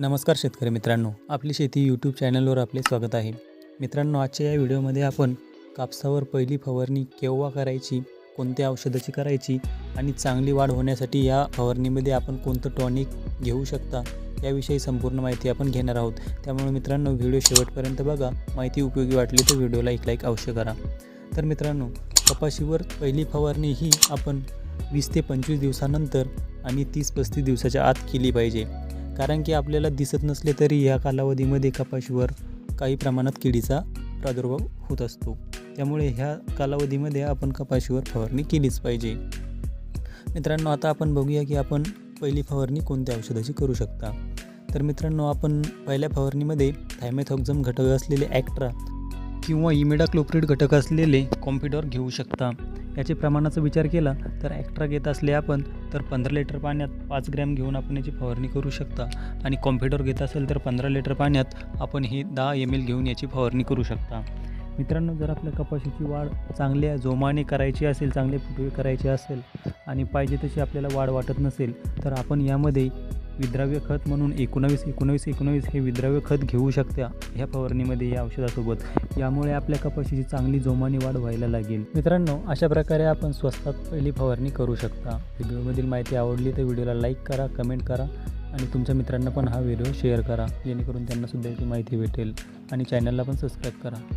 नमस्कार शेतकरी मित्रांनो आपली शेती यूट्यूब चॅनलवर आपले स्वागत आहे. मित्रांनो आजच्या या व्हिडिओमध्ये आपण कापसावर पहिली फवारणी केव्हा करायची कोणत्या औषधाची करायची आणि चांगली वाढ होण्यासाठी या फवारणीमध्ये आपण कोणतं टॉनिक घेऊ शकता याविषयी संपूर्ण माहिती आपण घेणार आहोत. त्यामुळे मित्रांनो व्हिडिओ शेवटपर्यंत बघा. माहिती उपयोगी वाटली तर व्हिडिओला एक लाईक अवश्य करा. तर मित्रांनो कपाशीवर पहिली फवारणी ही आपण वीस ते पंचवीस दिवसानंतर आणि तीस पस्तीस दिवसाच्या आत केली पाहिजे. कारण की आपल्याला दिसत नसले तरी या कालावधीमध्ये कपाशीवर काही प्रमाणात किडीचा प्रादुर्भाव होत असतो. त्यामुळे ह्या कालावधीमध्ये आपण कपाशीवर फवारणी केलीच पाहिजे. मित्रांनो आता आपण बघूया की आपण पहिली फवारणी कोणत्या औषधाची करू शकता. तर मित्रांनो आपण पहिल्या फवारणीमध्ये थायमेथॉक्झम घटक असलेले ॲक्ट्रा किंवा इमिडाक्लोप्रिड घटक असलेले कॉम्प्युटर घेऊ शकता. याचे प्रमाणाचा विचार केला तर ॲक्ट्रा घेत असले आपण तर पंधरा लिटर पाण्यात पाच ग्रॅम घेऊन आपण याची फवारणी करू शकता. आणि कॉम्प्युटर घेत असेल तर पंधरा लिटर पाण्यात आपण ही दहा एम एल घेऊन याची फवारणी करू शकता. मित्रांनो जर आपल्या कपाशीची वाढ चांगल्या जोमाने करायची असेल चांगले फुटवे करायचे असेल आणि पाहिजे तशी आपल्याला वाढ वाटत नसेल तर आपण यामध्ये विद्राव्य खत म्हणून एकोणावीस एकोणावीस एकोणावीस हे विद्राव्य खत घेऊ शकता ह्या फवारणीमध्ये या औषधासोबत. यामुळे आपल्या कपाशीची चांगली जोमाने वाढ व्हायला लागेल. मित्रांनो अशा प्रकारे आपण स्वस्तात पहिली फवारणी करू शकता. व्हिडिओमधील माहिती आवडली तर व्हिडिओला लाईक करा कमेंट करा आणि तुमच्या मित्रांना पण हा व्हिडिओ शेअर करा. जेणेकरून त्यांनासुद्धा याची माहिती भेटेल. आणि चॅनलला पण सबस्क्राईब करा.